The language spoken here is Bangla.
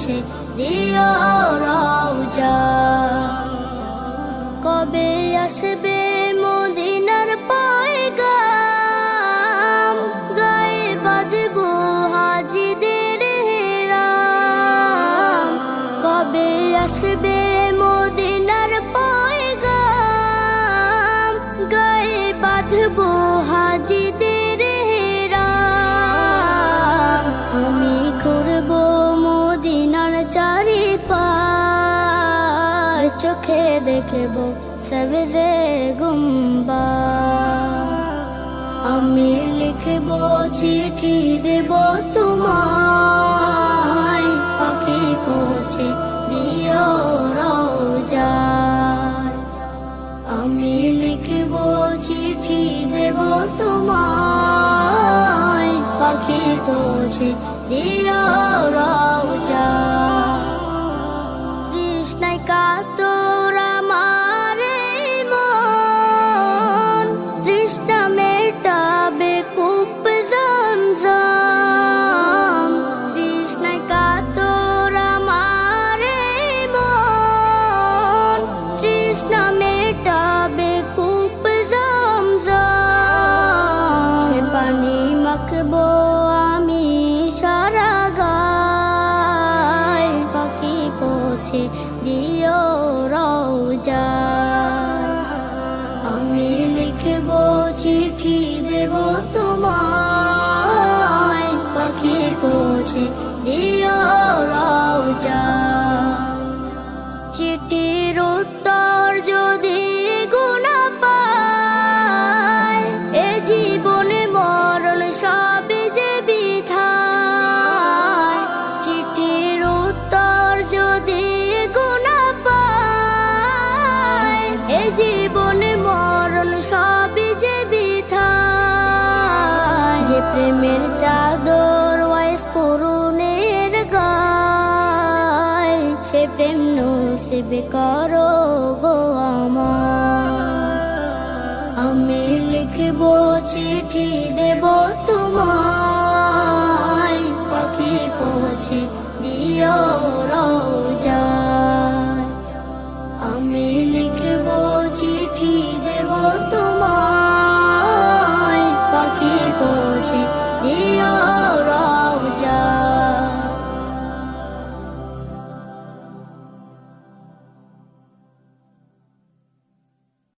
পৌঁছে দিও কবে আসবে মদিনার পয়গাম? গায়ে বাঁধব হাজিদের হেরাম। কবে আসবে মদিনার পয়গাম? গায়ে বাঁধব হাজিদের চোখে দেখব সবজে গুম্বা। আমি লিখব, চিঠি দেব তোমায়। পাখি পৌঁছে দিও রওজায় আমি লিখব, চিঠি দেব তোমায়। পাখি পৌঁছে দিও রওজায় পৌঁছে দিও রওজায় প্রেম নসিব করো গো আমি লিখব চিঠি দেব তোমায়। পাখি পৌঁছে দিও